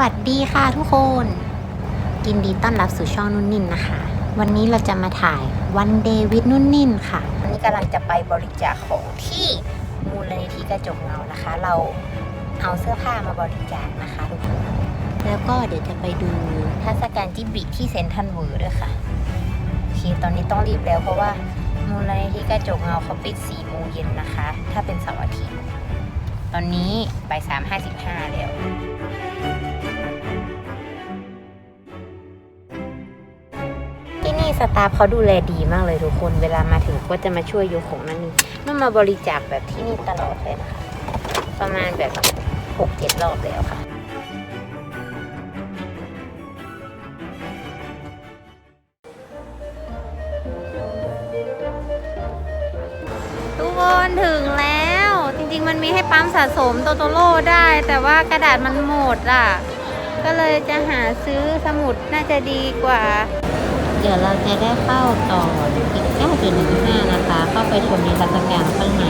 วัสดีค่ะทุกคน ยินดีต้อนรับสู่ช่องนุ่นนินนะคะ วันนี้เราจะมาถ่ายวันเดวิดนุ่นนินค่ะ วันนี้กำลังจะไปบริจาคของที่มูลนิธิกระจกเงานะคะ เราเอาเสื้อผ้ามาบริจาคนะคะทุกคน แล้วก็เดี๋ยวจะไปดูทรรศกาลจิบบิที่เซนทรัลเวิร์ด้วยค่ะโอเคตอนนี้ต้องรีบแล้วเพราะว่ามูลนิธิกระจกเงาเขาปิด4โมงเย็นนะคะ ถ้าเป็นเสาร์อาทิตย์ ตอนนี้ไปสามห้าสิบห้าแล้ว สตาฟเขาดูแลดีมากเลยทุกคน เวลามาถึงก็จะมาช่วยยกของนั่นนี่มันมาบริจาคแบบที่นี่ตลอดเลยนะคะประมาณแบบหกเจ็ดรอบแล้วค่ะทุกคนถึงแล้ว จริงๆมันมีให้ปั๊มสะสมโตโตโร่ได้ แต่ว่ากระดาษมันหมดอะ ก็เลยจะหาซื้อสมุดน่าจะดีกว่า ดี๋ยวเราจะได้เข้าต่ออีก9.15 นะคะ เข้าไปชมนิทรรศการข้างใน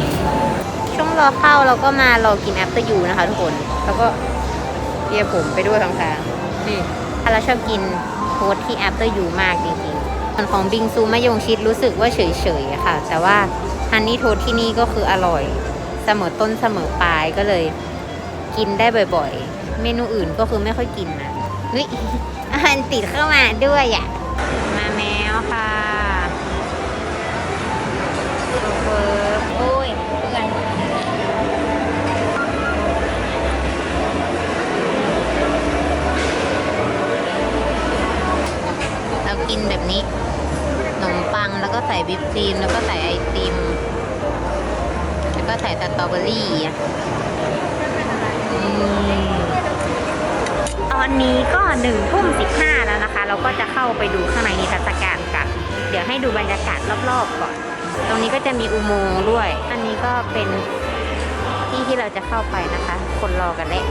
ช่วงรอเข้าเราก็มารอกินแอปเปิลยูนะคะทุกคน แล้วก็เรียผมไปด้วยทางทางๆนี่ถ้าเราชอบกินโค้ดที่แอปเปิลยูมากจริงๆส่วนของบิงซูมะยงชิดรู้สึกว่าเฉยๆค่ะ แต่ว่าฮันนี่โทสที่นี่ก็คืออร่อย เสมอต้นเสมอปลายก็เลยกินได้บ่อยๆ เมนูอื่นก็คือไม่ค่อยกินนะเฮ้ยอาหารติดเข้ามาด้วยอะ แมวค่ะเฟิร์ฟโอ้ยเพื่อนเรากินแบบนี้ขนมปังแล้วก็ใส่วิปครีม แล้วก็ใส่ไอติม แล้วก็ใส่สตรอเบอรี่อะอืมตอนนี้ก็หนึ่งทุ่มสิบห้าแล้วนะคะ เราก็จะเข้าไปดูข้างในนิทรรศการกันเดี๋ยว ให้ดูบรรยากาศรอบๆก่อน ตรงนี้ก็จะมีอุโมงค์ด้วย อันนี้ก็เป็นที่ที่เราจะเข้าไปนะคะ คนรอกันแล้ว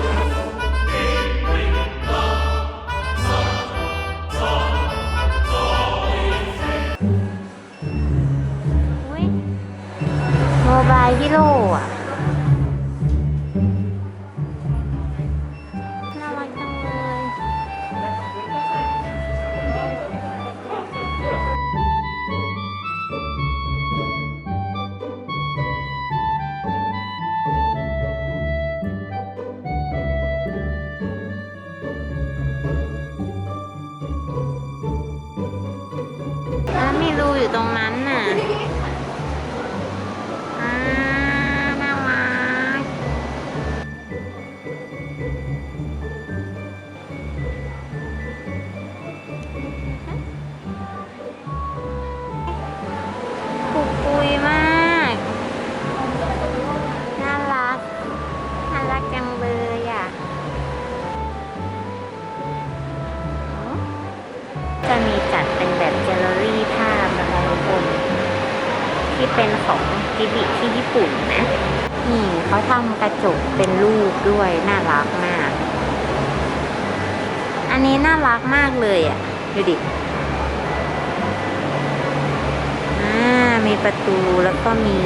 ะมี เป็นของกิบิที่ญี่ปุ่นนะนี่เขาทำกระจกเป็นรูปด้วยน่ารักมาก อันนี้น่ารักมากเลยอะ ดูดิอ่ามีประตูแล้วก็มี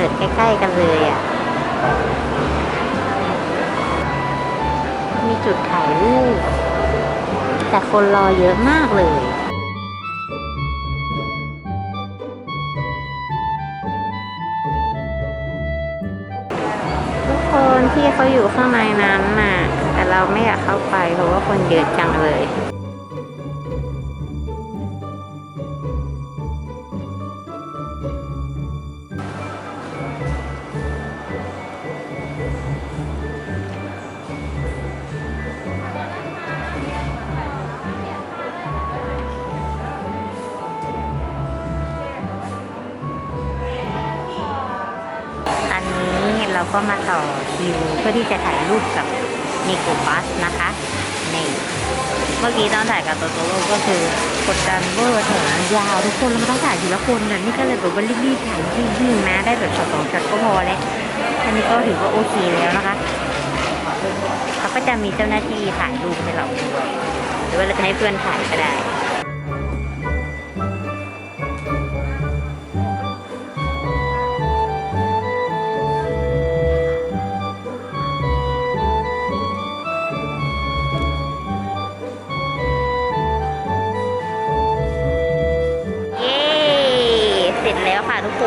กิดใกล้ๆกันเลยอะ มีจุดถ่ายรูปแต่คนรอเยอะมากเลยทุกคนที่เขาอยู่ข้างในนั้นน่ะ แต่เราไม่อยากเข้าไปเพราะว่าคนเยอะจังเลย เราก็มาต่อคิวเพื่อที่จะถ่ายรูปกับนิโคบัสนะคะนี่เมื่อกี้ตอนถ่ายกับโตโตโร่ก็คือกดดันเวอร์แถวยาวทุกคนแล้วมันต้องถ่ายทีละคนน่ะนี่ก็เลยแบบว่ารีบๆถ่ายรีบๆนะได้แบบช็อตสองช็อตก็พอแล้วอันนี้ก็ถือว่าโอเคแล้วนะคะเขาก็จะมีเจ้าหน้าที่ถ่ายรูปให้เราด้วยหรือว่าเราจะให้เพื่อนถ่ายก็ได้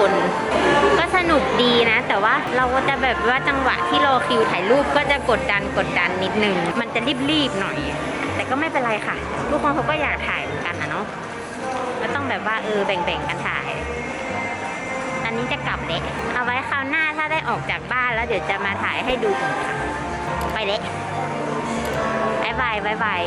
กคนก็สนุกดีนะ แต่ว่าเราก็จะแบบว่าจังหวะที่รอคิวถ่ายรูปก็จะกดดันกดดันนิดนึง มันจะรีบๆหน่อย แต่ก็ไม่เป็นไรค่ะ ทุกคนเขาก็อยากถ่ายเหมือนกันนะเนาะก็ต้องแบบว่าเออแบ่งๆกันถ่ายอันนี้จะกลับเละเอาไว้คราวหน้าถ้าได้ออกจากบ้านแล้วเดี๋ยวจะมาถ่ายให้ดูอีกค่ะ ไปเละบายบายบายบาย